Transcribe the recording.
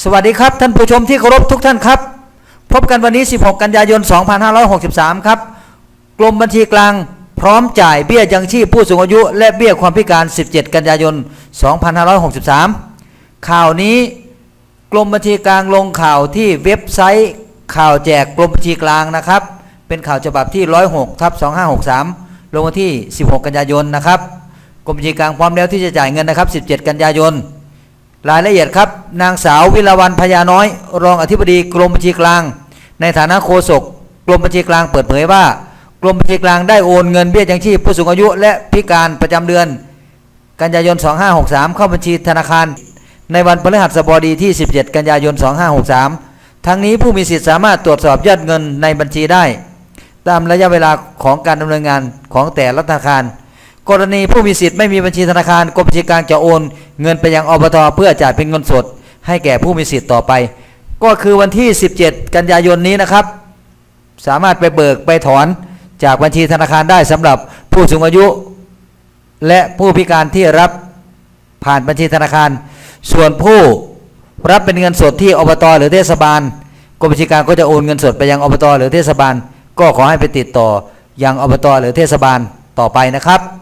สวัสดีครับท่านผู้ชมที่เคารพทุกท่านครับ พบกันวันนี้ 16 กันยายน 2563 ครับ กรมบัญชีกลางพร้อมจ่ายเบี้ยยังชีพผู้สูงอายุ และเบี้ยความพิการ 17 กันยายน 2563 ข่าวนี้กรมบัญชีกลางลงข่าวที่เว็บไซต์ ข่าวแจกกรมบัญชีกลางนะครับ เป็นข่าวฉบับที่ 106ทับ2563 ลงวันที่ 16 กันยายนนะครับกรมบัญชีกลางพร้อมแล้วที่จะจ่ายเงินนะครับ 17 กันยายน รายละเอียดครับ นางสาววิลาวันพญาน้อย รองอธิบดีกรมบัญชีกลาง ในฐานะโฆษกกรมบัญชีกลางเปิดเผยว่ากรมบัญชีกลางได้โอนเงินเบี้ยยังชีพผู้สูงอายุ และพิการประจำเดือน กันยายน 2563 เข้าบัญชีธนาคาร ในวันพฤหัสบดีที่ 17 กันยายน 2563 ทั้งนี้ผู้มีสิทธิ์สามารถตรวจสอบยอดเงินในบัญชีได้ ตามระยะเวลาของการดำเนินงานของแต่ละธนาคาร กรณีผู้มีสิทธิ์ไม่มีบัญชีธนาคารกรมบัญชีกลางจะโอน เงินไปยังอบตเพื่อจ่ายเป็นเงินสด ให้แก่ผู้มีสิทธิ์ต่อไป ก็คือวันที่ 17 กันยายนนี้นะครับ สามารถไปเบิกไปถอนจากบัญชีธนาคารได้สำหรับผู้สูงอายุ และผู้พิการที่รับผ่านบัญชีธนาคาร ส่วนผู้รับเป็นเงินสดที่อบต หรือเทศบาลกรมบัญชีกลางก็จะโอนเงินสดไปยังอบต หรือเทศบาล ก็ขอให้ไปติดต่อยังอบต หรือเทศบาลต่อไปนะครับ